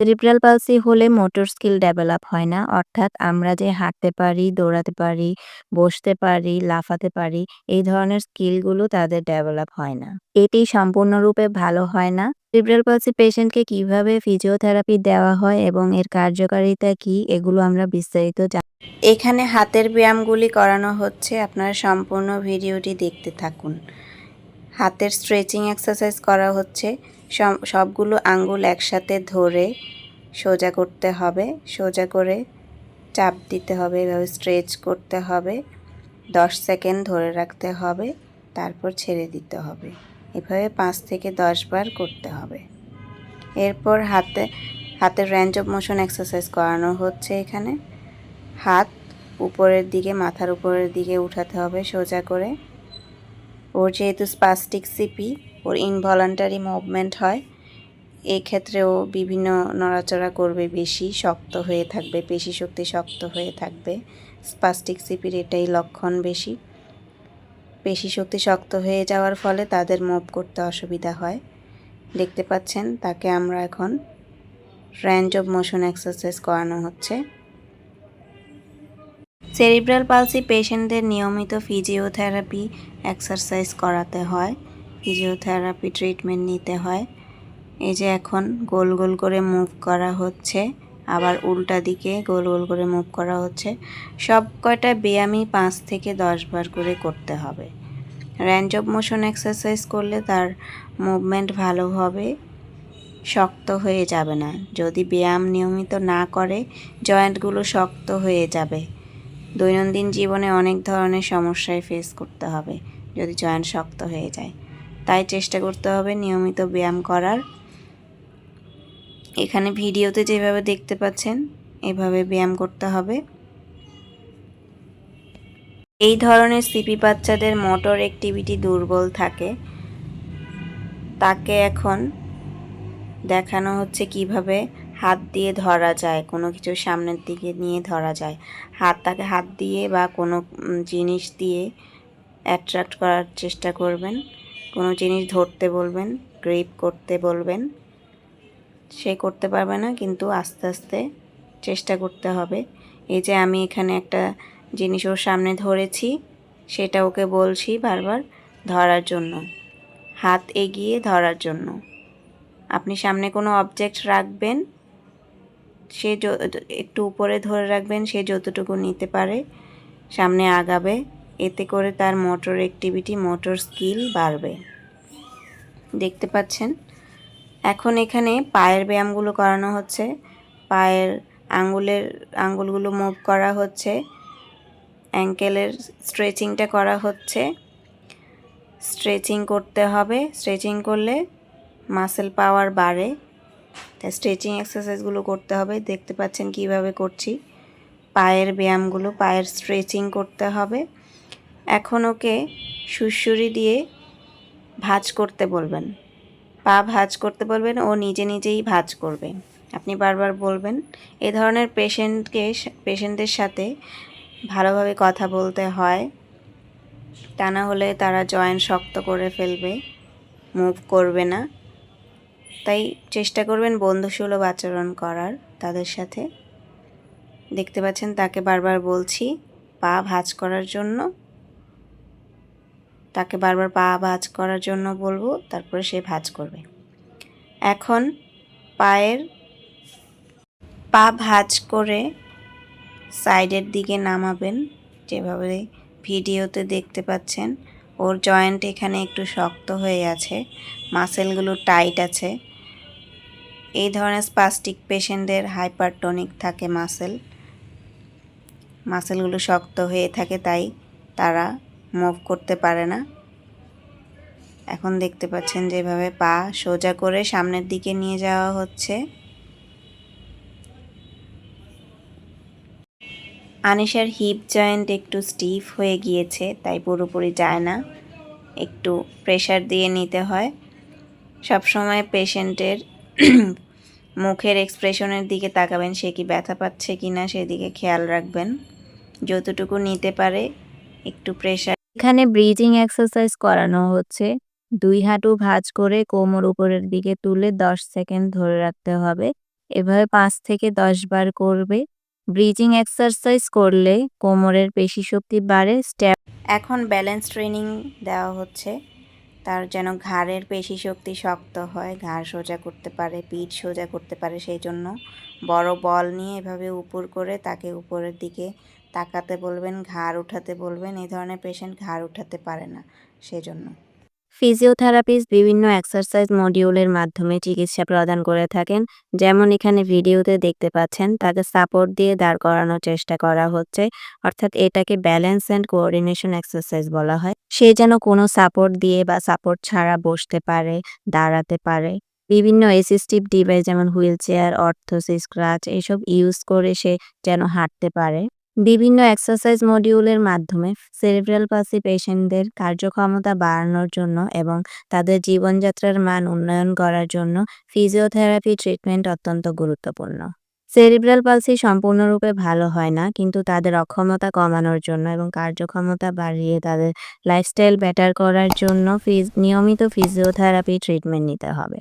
Cerebral palsy হলে motor skill develop হয় না। অর্থাৎ আমরা যে হাঁটতে পারি, দৌড়াতে পারি, বসতে পারি, লাফাতে পারি, এই ধরনের স্কিলগুলো তাদের ডেভেলপ হয় না। এটি সম্পূর্ণরূপে ভালো হয় না। সেরিব্রাল পালসি পেশেন্টকে কীভাবে ফিজিওথেরাপি দেওয়া হয় এবং এর কার্যকারিতা কি, এগুলো আমরা বিস্তারিত জান এখানে হাতের ব্যায়ামগুলি করানো হচ্ছে। আপনারা সম্পূর্ণ ভিডিওটি দেখতে থাকুন। হাতের স্ট্রেচিং এক্সারসাইজ করা হচ্ছে। সব- সবগুলো আঙ্গুল একসাথে ধরে সোজা করতে হবে। সোজা করে চাপ দিতে হবে, এভাবে স্ট্রেচ করতে হবে। দশ সেকেন্ড ধরে রাখতে হবে, তারপর ছেড়ে দিতে হবে। এভাবে পাঁচ থেকে দশ বার করতে হবে। এরপর হাতে, হাতের রেঞ্জ অফ মোশন এক্সারসাইজ করানো হচ্ছে এখানে। হাত উপরের দিকে, মাথার উপরের দিকে উঠাতে হবে সোজা করে। ওর যেহেতু স্পাস্টিক সিপি ওর ইনভলান্টারি মুভমেন্ট হয় এই ক্ষেত্রে ও বিভিন্ন নড়াচড়া করবে, বেশি শক্ত হয়ে থাকবে, পেশি শক্তি শক্ত হয়ে থাকবে। স্পাস্টিক সিপির এটাই লক্ষণ বেশি। পেশি শক্তি শক্ত হয়ে যাওয়ার ফলে তাদের মুভ করতে অসুবিধা হয়। দেখতে পাচ্ছেন, তাকে আমরা এখন রেঞ্জ অফ মোশন এক্সারসাইজ করানো হচ্ছে। সেরিব্রাল পালসি পেশেন্টদের নিয়মিত ফিজিওথেরাপি এক্সারসাইজ করাতে হয় ফিজিওথেরাপি ট্রিটমেন্ট নিতে হয়। এই যে এখন গোল গোল করে মুভ করা হচ্ছে, আবার উল্টা দিকে গোল গোল করে মুভ করা হচ্ছে, সব কয়টা ব্যায়ামই পাঁচ থেকে দশ বার করে করতে হবে। র্যাঞ্জ অফ মোশন এক্সারসাইজ করলে তার মুভমেন্ট ভালো হবে, শক্ত হয়ে যাবে না। যদি ব্যায়াম নিয়মিত না করে জয়েন্টগুলো শক্ত হয়ে যাবে। দৈনন্দিন জীবনে অনেক ধরনের সমস্যায় ফেস করতে হবে যদি জয়েন্ট শক্ত হয়ে যায়। তাই চেষ্টা করতে হবে নিয়মিত ব্যায়াম করার। এখানে ভিডিওতে যেভাবে দেখতে পাচ্ছেন, এভাবে ব্যায়াম করতে হবে। এই ধরনের সিপি বাচ্চাদের মোটর অ্যাক্টিভিটি দুর্বল থাকে। তাকে এখন দেখানো হচ্ছে কীভাবে হাত দিয়ে ধরা যায়, কোনো কিছু সামনের দিকে নিয়ে ধরা যায়। হাত তাকে হাত দিয়ে বা কোনো জিনিস দিয়ে অ্যাট্রাক্ট করার চেষ্টা করবেন। কোনো জিনিস ধরতে বলবেন গ্রিপ করতে বলবেন। সে করতে পারবে না, কিন্তু আস্তে আস্তে চেষ্টা করতে হবে। এই যে আমি এখানে একটা জিনিস ওর সামনে ধরেছি, সেটা ওকে বলছি বারবার, ধরার জন্য। হাত এগিয়ে ধরার জন্য। আপনি সামনে কোনো অবজেক্ট রাখবেন সে একটু উপরে ধরে রাখবেন, সে যতটুকু নিতে পারে, সামনে আগাবে। এতে করে তার মোটর অ্যাক্টিভিটি মোটর স্কিল বাড়বে। দেখতে পাচ্ছেন? এখন এখানে পায়ের ব্যায়ামগুলো করানো হচ্ছে। পায়ের আঙ্গুলের, আঙ্গুলগুলো মুভ করা হচ্ছে। অ্যাঙ্কেলের স্ট্রেচিংটা করা হচ্ছে। স্ট্রেচিং করতে হবে। স্ট্রেচিং করলে মাসেল পাওয়ার বাড়ে। তাই স্ট্রেচিং এক্সারসাইজগুলো করতে হবে। দেখতে পাচ্ছেন কীভাবে করছি। পায়ের ব্যায়ামগুলো, পায়ের স্ট্রেচিং করতে হবে। এখন ওকে সুড়সুড়ি দিয়ে ভাঁজ করতে বলবেন। পা ভাঁজ করতে বলবেন, ও নিজে নিজেই ভাঁজ করবে। আপনি বারবার বলবেন, এ ধরনের পেশেন্টকে, পেশেন্টদের সাথে ভালোভাবে কথা বলতে হয়। তা না হলে তারা জয়েন্ট শক্ত করে ফেলবে, মুভ করবে না। তাই চেষ্টা করবেন বন্ধুসুলভ আচরণ করার তাদের সাথে। দেখতে পাচ্ছেন তাকে বারবার বলছি, পা ভাঁজ করার জন্য। তাকে বারবার পা ভাঁজ করার জন্য বলব, তারপরে সে ভাঁজ করবে। এখন পায়ের পা ভাঁজ করে সাইডের দিকে নামাবেন। যেভাবে ভিডিওতে দেখতে পাচ্ছেন, ওর জয়েন্ট এখানে একটু শক্ত হয়ে আছে, মাসেলগুলো টাইট আছে। এই ধরনের স্পাস্টিক পেশেন্টদের হাইপারটনিক থাকে মাসেল মাসেলগুলো শক্ত হয়ে থাকে, তাই তারা মুভ করতে পারে না। এখন দেখতে পাচ্ছেন যেভাবে পা সোজা করে সামনের দিকে নিয়ে যাওয়া হচ্ছে। আনিশার হিপ জয়েন্ট একটু স্টিফ হয়ে গিয়েছে, তাই পুরোপুরি যায় না। একটু প্রেশার দিয়ে নিতে হয়। সবসময় পেশেন্টের মুখের এক্সপ্রেশনের দিকে তাকাবেন সে কি ব্যথা পাচ্ছে কি না সেদিকে খেয়াল রাখবেন। যতটুকু নিতে পারে একটু প্রেশার এখানে ব্রিজিং এক্সারসাইজ করানো হচ্ছে। দুই হাঁটু ভাঁজ করে কোমর উপরের দিকে তুলে দশ সেকেন্ড ধরে রাখতে হবে। এভাবে পাঁচ থেকে দশ বার করবে। ব্রিজিং এক্সারসাইজ করলে কোমরের পেশি শক্তি বাড়ে। স্ট্যাপ এখন ব্যালেন্স ট্রেনিং দেওয়া হচ্ছে। তার যেন ঘাড়ের পেশি শক্তি শক্ত হয়, ঘাড় সোজা করতে পারে, পিঠ সোজা করতে পারে সেই জন্য। বড় বল নিয়ে এভাবে উপর করে তাকে উপরের দিকে তাকাতে বলবেন, ঘাড় উঠাতে বলবেন এই ধরনের পেশেন্ট ঘাড় উঠাতে পারে না সেজন্য। ফিজিওথেরাপিস্ট বিভিন্ন এক্সারসাইজ মডিউলের মাধ্যমে চিকিৎসা প্রদান করে থাকেন। যেমন এখানে ভিডিওতে দেখতে পাচ্ছেন, তাকে সাপোর্ট দিয়ে দাঁড় করানোর চেষ্টা করা হচ্ছে। অর্থাৎ এটাকে ব্যালেন্স অ্যান্ড কোঅর্ডিনেশন এক্সারসাইজ বলা হয়। সে যেন কোনো সাপোর্ট দিয়ে বা সাপোর্ট ছাড়া বসতে পারে, দাঁড়াতে পারে। বিভিন্ন অ্যাসিস্টিভ ডিভাইস যেমন হুইল চেয়ার, অর্থোসিস, ক্রাচ, এসব ইউজ করে সে যেন হাঁটতে পারে। বিভিন্ন এক্সারসাইজ মডিউলের মাধ্যমে সেরিব্রাল পাসি পেশেন্টদের কার্যক্ষমতা বাড়ানোর জন্য এবং তাদের জীবনযাত্রার মান উন্নয়ন করার জন্য ফিজিওথেরাপি ট্রিটমেন্ট অত্যন্ত গুরুত্বপূর্ণ। সেরিব্রাল পালসি সম্পূর্ণরূপে ভালো হয় না, কিন্তু তাদের অক্ষমতা কমানোর জন্য এবং কার্যক্ষমতা বাড়িয়ে তাদের লাইফস্টাইল বেটার করার জন্য ফিজ নিয়মিত ফিজিওথেরাপি ট্রিটমেন্ট নিতে হবে।